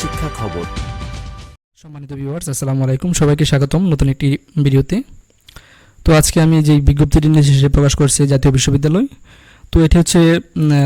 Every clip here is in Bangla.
শিক্ষা খবর। সম্মানিত ভিউয়ার্স আসসালামু আলাইকুম। সবাইকে স্বাগতম নতুন একটি ভিডিওতে। তো আজকে আমি যে বিজ্ঞপ্তিটি শেষে প্রকাশ করছি জাতীয় বিশ্ববিদ্যালয়। তো এটি হচ্ছে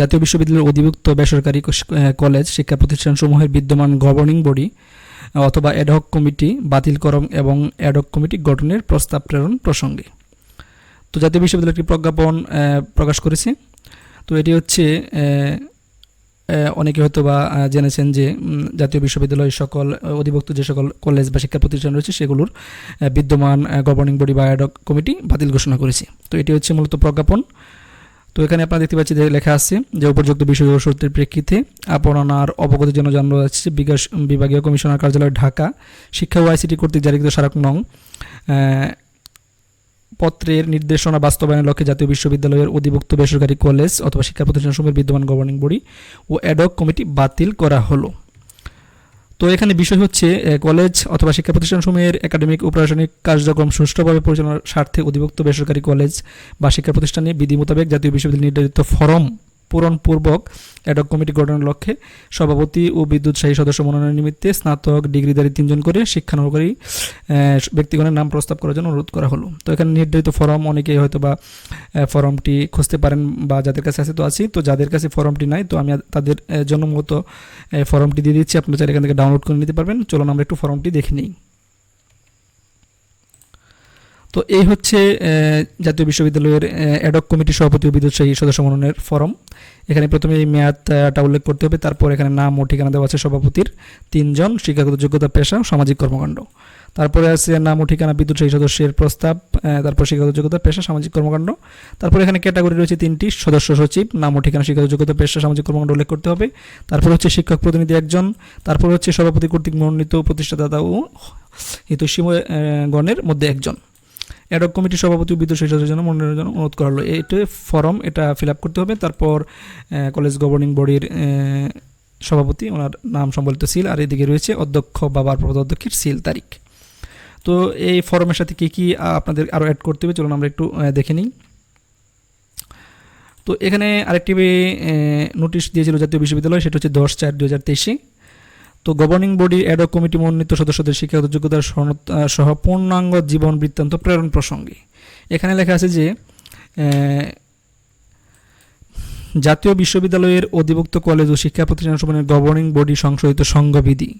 জাতীয় বিশ্ববিদ্যালয়ের অধিভুক্ত বেসরকারি কলেজ শিক্ষা প্রতিষ্ঠানসমূহের বিদ্যমান গভর্নিং বডি অথবা অ্যাডহক কমিটি বাতিল বাতিলকরণ এবং অ্যাডহক কমিটি গঠনের প্রস্তাব প্রেরণ প্রসঙ্গে। তো জাতীয় বিশ্ববিদ্যালয় একটি প্রজ্ঞাপন প্রকাশ করেছে। তো এটি হচ্ছে অনেকে হয়তো বা জেনেছেন যে জাতীয় বিশ্ববিদ্যালয়ের সকল অধিভুক্ত যে সকল কলেজ বা শিক্ষা প্রতিষ্ঠান রয়েছে, সেগুলোর বিদ্যমান গভর্নিং বডি বা অ্যাডক কমিটি বাতিল ঘোষণা করেছে। তো এটি হচ্ছে মূলত প্রজ্ঞাপন। তো এখানে আপনারা দেখতে পাচ্ছি যে লেখা আছে যে, উপযুক্ত বিষয় ও শর্তের প্রেক্ষিতে আপনার অবগতির জন্য জানানো যাচ্ছে বিকাশ বিভাগীয় কমিশনার কার্যালয় ঢাকা। শিক্ষা ও আইসিটি কর্তৃক জারিকৃত স্মারক নং পত্রের নির্দেশনা বাস্তবায়নের লক্ষ্যে জাতীয় বিশ্ববিদ্যালয়ের অধিভুক্ত বেসরকারি কলেজ অথবা শিক্ষা প্রতিষ্ঠানসমূহের বিদ্যমান গভর্নিং বডি ও অ্যাডক কমিটি বাতিল করা হলো। তো এখানে বিষয় হচ্ছে কলেজ অথবা শিক্ষা প্রতিষ্ঠানসমূহের একাডেমিক ও প্রশাসনিক কার্যক্রম সুষ্ঠুভাবে পরিচালনার স্বার্থে অধিভুক্ত বেসরকারি কলেজ বা শিক্ষা প্রতিষ্ঠানে বিধি মোতাবেক জাতীয় বিশ্ববিদ্যালয় নির্ধারিত ফরম পূরণপূর্বক অ্যাডক কমিটি গঠনের লক্ষ্যে সভাপতি ও বিদ্যুৎসাহী সদস্য মনোনয়ন নিমিত্তে স্নাতক ডিগ্রিধারী তিনজন করে শিক্ষানুকারী আহ, ব্যক্তিগণের নাম প্রস্তাব করার জন্য অনুরোধ করা হলো। তো এখানে নির্ধারিত ফর্ম অনেকেই হয়তো বা ফর্মটি খুঁজতে পারেন বা যাদের কাছে আছে তো আছি। তো যাদের কাছে ফর্মটি নাই তো আমি তাদের জন্য এই ফর্মটি দিয়ে দিচ্ছি। আপনারা চাইলে এখান থেকে ডাউনলোড করে নিতে পারবেন। চলুন আমরা একটু ফর্মটি দেখে নিই। তো এই হচ্ছে জাতীয় বিশ্ববিদ্যালয়ের অ্যাডক কমিটির সভাপতি ও বিদ্যুৎসাহী সদস্য মনোনয়নের ফরম এখানে প্রথমে এই মেয়াদটা উল্লেখ করতে হবে। তারপর এখানে নাম ও ঠিকানা দেওয়া আছে সভাপতির। তিনজন, শিক্ষাগত যোগ্যতা, পেশা, সামাজিক কর্মকাণ্ড। তারপরে আছে নাম ও ঠিকানা বিদ্যুৎসাহী সদস্যের প্রস্তাব তারপর শিক্ষাগত যোগ্যতা, পেশা, সামাজিক কর্মকাণ্ড। তারপর এখানে ক্যাটাগরি রয়েছে তিনটি, সদস্য সচিব, নাম ও ঠিকানা, শিক্ষাগত যোগ্যতা, পেশা, সামাজিক কর্মকাণ্ড উল্লেখ করতে হবে। তারপর হচ্ছে শিক্ষক প্রতিনিধি একজন। তারপর হচ্ছে সভাপতি কর্তৃক মনোনীত প্রতিষ্ঠাতা ও গণের মধ্যে একজন। অ্যাডক কমিটির সভাপতি ও বিদ্যুৎ সদস্যের জন্য মনোনয়নের জন্য অনুরোধ করা হলো। এটা ফর্ম এটা ফিল আপ করতে হবে। তারপর কলেজ গভর্নিং বডির সভাপতি, ওনার নাম সম্বলিত সিল আর এদিকে রয়েছে অধ্যক্ষ বা ভারপ্রাপ্ত অধ্যক্ষের সিল তারিখ। তো এই ফর্মের সাথে কী কী আপনাদের আরও অ্যাড করতে হবে? চলুন আমরা একটু দেখে নিই। তো এখানে আরেকটি নোটিশ দিয়েছিল জাতীয় বিশ্ববিদ্যালয়, সেটা হচ্ছে দশ চার দু হাজার তেইশে। তো গভর্নিং বডির অ্যাডক কমিটি মনোনীত সদস্যদের শিক্ষাগত যোগ্যতার সহ পূর্ণাঙ্গ জীবন বৃত্তান্ত প্রেরণ প্রসঙ্গে। এখানে লেখা আছে যে জাতীয় বিশ্ববিদ্যালয়ের অধিভুক্ত কলেজ ও শিক্ষা প্রতিষ্ঠান সমূহের গভর্নিং বডি সংশোধিত সংঘবিধি।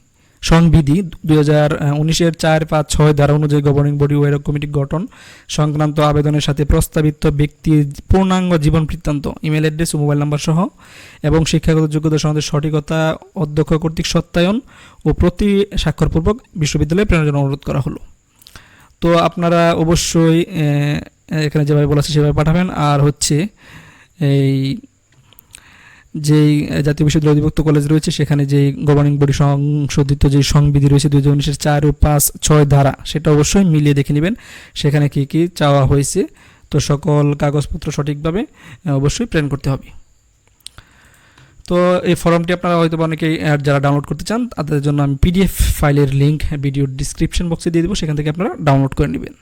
সংবিধি দুই হাজার উনিশের চার পাঁচ ছয় ধারা অনুযায়ী গভর্নিং বডি ও এরক কমিটি গঠন, সংক্রান্ত আবেদনের সাথে প্রস্তাবিত ব্যক্তির পূর্ণাঙ্গ জীবন বৃত্তান্ত, ইমেল অ্যাড্রেস ও মোবাইল নাম্বার সহ, এবং শিক্ষাগত যোগ্যতা সনদের সঠিকতা অধ্যক্ষ কর্তৃক সত্যায়ন ও প্রতি স্বাক্ষরপূর্বক বিশ্ববিদ্যালয়ে প্রেরণের জন্য অনুরোধ করা হলো। তো আপনারা অবশ্যই এখানে যেভাবে বলা আছে সেভাবে পাঠাবেন। আর হচ্ছে এই যেই জাতীয় বিশ্ববিদ্যালয় অধিভুক্ত কলেজ রয়েছে, সেখানে যেই গভর্নিং বডি সংশোধিত যে সংবিধি রয়েছে, দুই হাজার উনিশের চার ও পাঁচ, ছয় ধারা, সেটা অবশ্যই মিলিয়ে দেখে নেবেন। সেখানে কি কি চাওয়া হয়েছে, তো সকল কাগজপত্র সঠিকভাবে অবশ্যই প্রেরণ করতে হবে। তো এই ফর্মটি আপনারা হয়তো অনেকেই যারা ডাউনলোড করতে চান, তাদের জন্য আমি পিডিএফ ফাইলের লিঙ্ক ভিডিওর ডিসক্রিপশন বক্সে দিয়ে দেবো, সেখান থেকে আপনারা ডাউনলোড করে নেবেন।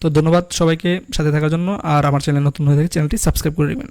তো ধন্যবাদ সবাইকে সাথে থাকার জন্য, আর আমার চ্যানেল নতুন হয়ে থাকে চ্যানেলটি সাবস্ক্রাইব করে নেবেন।